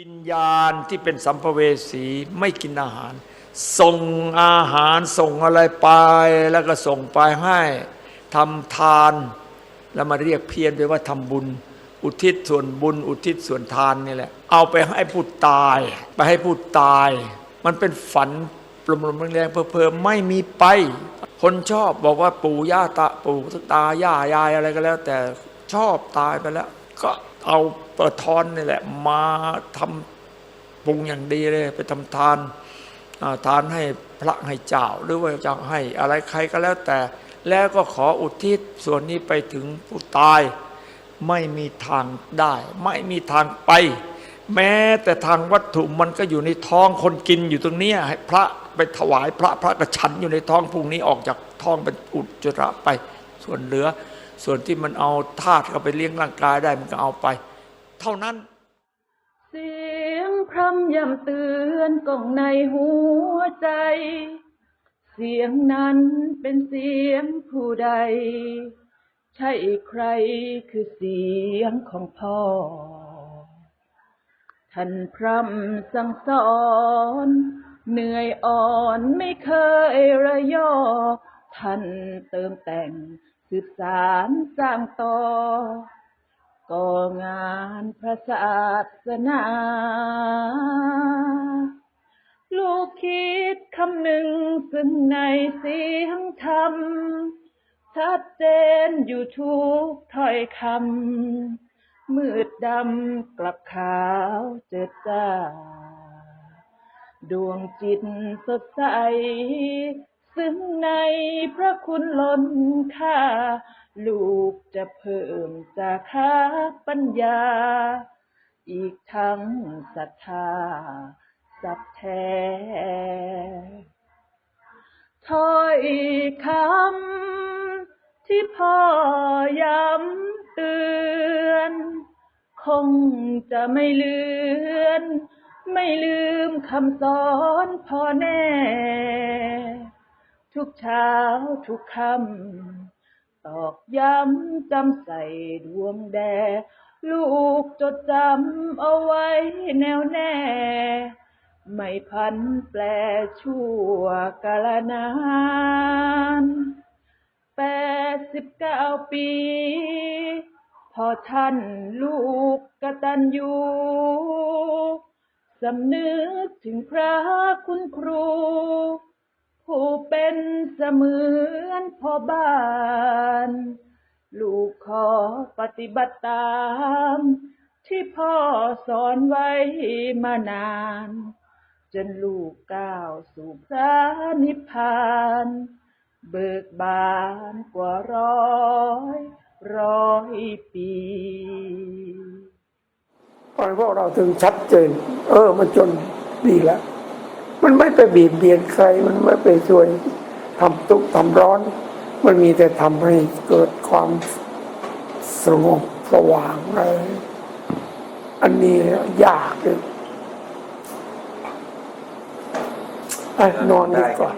วิญญาณที่เป็นสัมภเวสีไม่กินอาหาร ส่งอาหารส่งอะไรไปแล้วก็ส่งไปให้ทำทาน แล้วมาเรียกเพี้ยนไปว่าทำบุญ อุทิศส่วนบุญ อุทิศส่วนทานนี่แหละ เอาไปให้ผู้ตาย ไปให้ผู้ตาย มันเป็นฝันปลมๆแรงๆเพอๆไม่มีไป คนชอบบอกว่าปู่ย่าตาปู่ตาย่ายายอะไรก็แล้ว แต่ชอบตายไปแล้ว ก็ เอาปิดทอนนี่แหละ มาทำปรุงอย่างดีเลย ไปทำทานาทานให้พระให้เจ้า หรือว่าจะให้อะไรใครก็แล้วแต่ แล้วก็ขออุทิศส่วนนี้ไปถึงผู้ตาย ไม่มีทางได้ ไม่มีทางไป แม้แต่ทางวัตถุมันก็อยู่ในท้องคนกินอยู่ตรงนี้ให้พระไปถวายพระพระกระฉันอยู่ในท้องพรุ่งนี้ออกจากท้องเป็นอุจจาระไปส่วนเหลือ ส่วนที่มันเอาธาตุเข้าไปเลี้ยงร่างกายได้มันก็เอาไป เท่านั้น เสียงพร่ำย่ำเตือนก้องในหัวใจ เสียงนั้นเป็นเสียงผู้ใด ใช่ใครคือเสียงของพ่อท่านพร่ำสั่งสอน เหนื่อยอ่อนไม่เคยระยอท่านเติมแต่ง สืบสารสร้างต่อก่องานพระศาสนา ลูกคิดคำหนึ่งซึ่งในเสียงธรรม ชัดเจนอยู่ทุกถ้อยคำ มืดดำกลับขาวเจิดจ้า ดวงจิตสดใส ซึ่งในพระคุณล้นค่า ลูกจะเพิ่มจากค่าปัญญา อีกทั้งศรัทธาสับแท้ถ้อยคำที่พ่อย้ำเตือน คงจะไม่เลือน ไม่ลืมคำสอนพ่อแน่ ทุกเช้าทุกคำตอกย้ำจำใส่ดวงแด ลูกจดจำเอาไว้แน่วแน่ ไม่พันแปลชั่วกาลนานแปดสิบเก้าปี พอท่านลูกกตัญญูสำนึกถึงพระคุณครู เป็นเสมือนพ่อบ้าน ลูกขอปฏิบัติตาม ที่พ่อสอนไว้มานาน จนลูกก้าวสู่พระนิพพาน เบิกบานกว่าร้อยร้อยปีพราะพวกเราถึงชัดเจน เออ มันจนดีแล้ว มันไม่ไปเบียดเบียนใคร มันไม่ไปช่วยทำทุกข์ทำร้อน มันมีแต่ทำให้เกิดความสงบสว่างอะไรอันนี้ยากเลยนอนดีกว่า